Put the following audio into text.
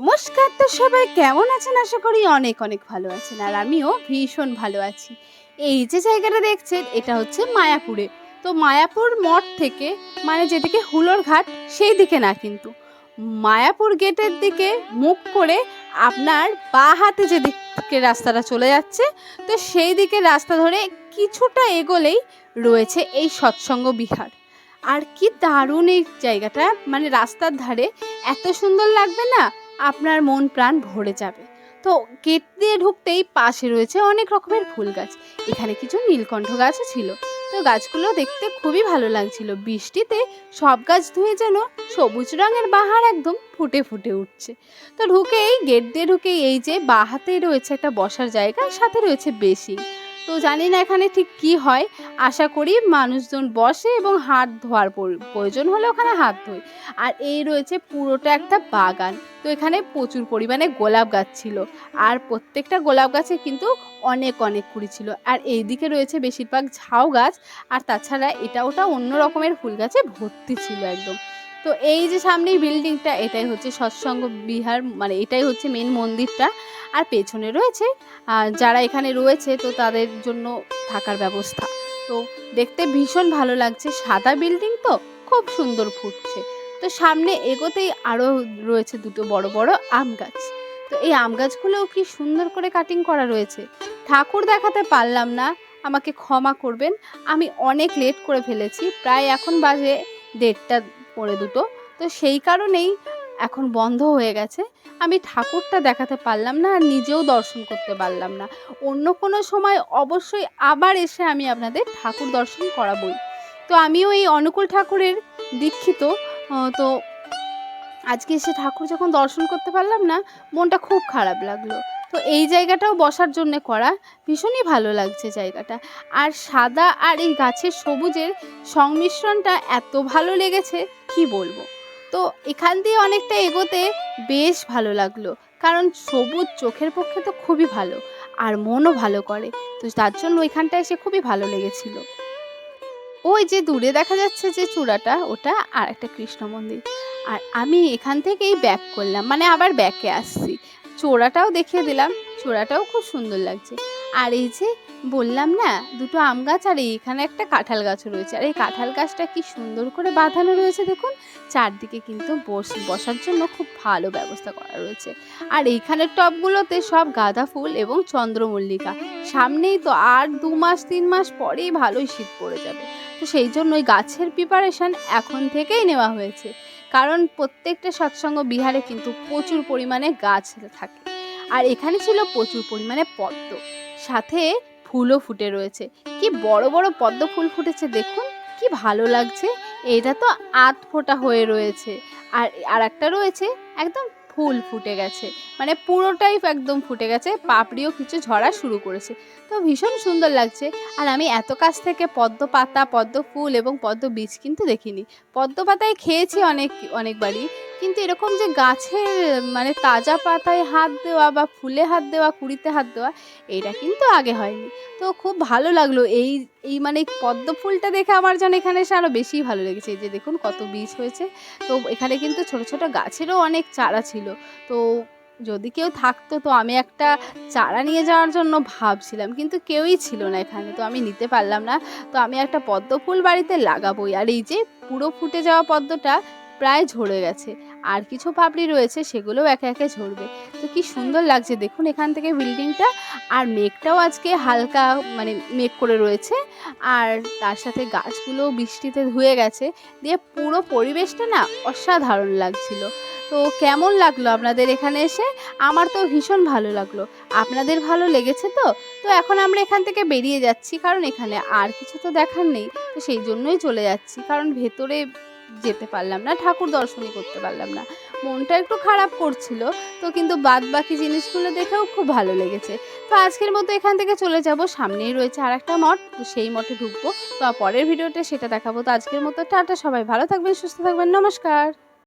নমস্কার তো সবাই, কেমন আছেন? আশা করি অনেক অনেক ভালো আছেন, আর আমিও ভীষণ ভালো আছি। এই যে জায়গাটা দেখছেন, এটা হচ্ছে মায়াপুরে। তো মায়াপুর মঠ থেকে মানে যেদিকে হুলোর ঘাট, সেই দিকে না কিন্তু। মায়াপুর গেটের দিকে মুখ করে আপনার বা হাতে যে দিকে রাস্তাটা চলে যাচ্ছে, তো সেই দিকে রাস্তা ধরে কিছুটা এগোলেই রয়েছে এই সৎসঙ্গ বিহার। আর কি দারুণ এই জায়গাটা মানে রাস্তার ধারে, এত সুন্দর লাগবে না? আপনার মন প্রাণ ভরে যাবে। তো গেট দিয়ে ঢুকতেই পাশে রয়েছে অনেক রকমের ফুল গাছ। এখানে কিছু নীলকণ্ঠ গাছও ছিল। তো গাছগুলো দেখতে খুবই ভালো লাগছিল। বৃষ্টিতে সব গাছ ধুয়ে যেন সবুজ রঙের বাহার একদম ফুটে ফুটে উঠছে। তো ঢুকেই, গেট দিয়ে ঢুকেই এই যে বাহাতেই রয়েছে একটা বসার জায়গা সাথে রয়েছে বেশি তো জানি না এখানে ঠিক কি হয়। আশা করি মানুষজন বসে এবং হাত ধোয়ার প্রয়োজন হলে ওখানে হাত ধোয়। আর এই রয়েছে পুরোটা একটা বাগান। তো এখানে প্রচুর পরিমাণে গোলাপ গাছ ছিল। আর প্রত্যেকটা গোলাপ গাছে কিন্তু অনেক অনেক কুড়ি ছিল। আর এই দিকে রয়েছে বেশিরভাগ ঝাউ গাছ। আর তাছাড়া এটা ওটা অন্য রকমের ফুল গাছে ভর্তি ছিল একদম। তো এই যে সামনেই বিল্ডিংটা, এটাই হচ্ছে সৎসঙ্গ বিহার মানে এটাই হচ্ছে মেন মন্দিরটা। আর পেছনে রয়েছে যারা এখানে রয়েছে, তো তাদের জন্য থাকার ব্যবস্থা। তো দেখতে ভীষণ ভালো লাগছে, সাদা বিল্ডিং তো খুব সুন্দর ফুটছে। তো সামনে এগোতেই আরও রয়েছে দুটো বড় বড় আম গাছ। তো এই আম গাছগুলোও কি সুন্দর করে কাটিং করা রয়েছে। ঠাকুর দেখাতে পারলাম না, আমাকে ক্ষমা করবেন। আমি অনেক লেট করে ফেলেছি, প্রায় এখন বাজে দেড়টা পড়ে দুটো। তো সেই কারণেই এখন বন্ধ হয়ে গেছে। আমি ঠাকুরটা দেখাতে পারলাম না আর নিজেও দর্শন করতে পারলাম না। অন্য কোনো সময় অবশ্যই আবার এসে আমি আপনাদের ঠাকুর দর্শন করাবই। তো আমিও এই অনুকূল ঠাকুরের দীক্ষিত তো আজকে এসে ঠাকুর যখন দর্শন করতে পারলাম না, মনটা খুব খারাপ লাগল। তো এই জায়গাটাও বসার জন্য করা ভীষণই ভালো লাগছে জায়গাটা। আর সাদা আর এই গাছের সবুজের সংমিশ্রণটা এত ভালো লেগেছে, কি বলব? তো এখান দিয়ে অনেকটা এগোতে বেশ ভালো লাগল, কারণ সবুজ চোখের পক্ষে তো খুবই ভালো, আর মনও ভালো করে, তো তার জন্য ওইখানটা এসে খুবই ভালো লেগেছিল। ওই যে দূরে দেখা যাচ্ছে যে চূড়াটা, ওটা আর একটা কৃষ্ণ মন্দির। আর আমি এখান থেকেই ব্যাক করলাম মানে আবার ব্যাকে আসছি। চূড়াটাও দেখিয়ে দিলাম। চূড়াটাও খুব সুন্দর লাগছে। আর এই যে বললাম না, দুটো আম গাছ আর এইখানে একটা কাঁঠাল গাছও রয়েছে। আর এই কাঁঠাল গাছটা কি সুন্দর করে বাঁধানো রয়েছে দেখুন। চারদিকে কিন্তু বস, বসার জন্য খুব ভালো ব্যবস্থা করা রয়েছে। আর এইখানের টবগুলোতে সব গাঁদা ফুল এবং চন্দ্রমল্লিকা। সামনেই তো আর দু মাস, তিন মাস পরেই ভালোই শীত পড়ে যাবে। তো সেই জন্য ওই গাছের প্রিপারেশন এখন থেকেই নেওয়া হয়েছে। কারণ প্রত্যেকটা সৎসঙ্গ বিহারে কিন্তু প্রচুর পরিমাণে গাছ থাকে। আর এখানে ছিল প্রচুর পরিমাণে পদ্ম। সাথে ফুলও ফুটে রয়েছে। কি বড় বড় পদ্ম ফুল ফুটেছে দেখুন, কি ভালো লাগছে। এটা তো আধ ফোটা হয়ে রয়েছে। আর আর একটা রয়েছে একদম ফুল ফুটে গেছে। মানে পুরোটাই একদম ফুটে গেছে, পাপড়িও কিছু ঝরা শুরু করেছে। তো ভীষণ সুন্দর লাগছে। আর আমি এত কাছ থেকে পদ্ম পাতা, পদ্ম ফুল এবং পদ্ম বীজ কিন্তু দেখিনি। পদ্ম পাতায় খেয়েছি অনেক, অনেকবারই। কিন্তু এরকম যে গাছের মানে তাজা পাতায় হাত দেওয়া বা ফুলে হাত দেওয়া, কুড়িতে হাত দেওয়া এইটা কিন্তু আগে হয়নি। তো খুব ভালো লাগল এই এই মানে পদ্ম ফুলটা দেখে আমার যেন এখানে এসে আরও বেশি ভালো লেগেছে। এই যে দেখুন কত বীজ হয়েছে। তো এখানে কিন্তু ছোট ছোট গাছেরও অনেক চারা ছিল তো যদি কেউ থাকতো, তো আমি একটা চারা নিয়ে যাওয়ার জন্য ভাবছিলাম, কিন্তু কেউই ছিল না এখানে, তো আমি নিতে পারলাম না। তো আমি একটা পদ্ম ফুল বাড়িতে লাগাবোই, আর এই যে পুরো ফুটে যাওয়া পদ্মটা প্রায় ঝরে গেছে, আর কিছু পাপড়ি রয়েছে, সেগুলোও একে একে ঝরবে। তো কি সুন্দর লাগছে, দেখুন এখান থেকে বিল্ডিংটা, আর মেঘটাও আজকে হালকা মানে মেঘ করে রয়েছে, আর তার সাথে গাছগুলো বৃষ্টিতে ধুয়ে গেছে, দিয়ে পুরো পরিবেশটা না অসাধারণ লাগছিল। তো কেমন লাগল আপনাদের এখানে এসে? আমার তো ভীষণ ভালো লাগল। আপনাদের ভালো লেগেছে তো? তো এখন আমরা এখান থেকে বেরিয়ে যাচ্ছি, কারণ এখানে আর কিছু তো দেখার নেই। তো সেই জন্যই চলে যাচ্ছি, কারণ ভেতরে যেতে পারলাম না, ঠাকুর দর্শনই করতে পারলাম না। মনটা একটু খারাপ করছিল, তো কিন্তু বাদ বাকি জিনিসগুলো দেখেও খুব ভালো লেগেছে। তো আজকের মতো এখান থেকে চলে যাব, সামনেই রয়েছে আর একটা মঠ, তো সেই মঠে ঢুকবো। তো পরের ভিডিওতে সেটা দেখাবো। তো আজকের মতো টাটা, সবাই ভালো থাকবেন, সুস্থ থাকবেন, নমস্কার।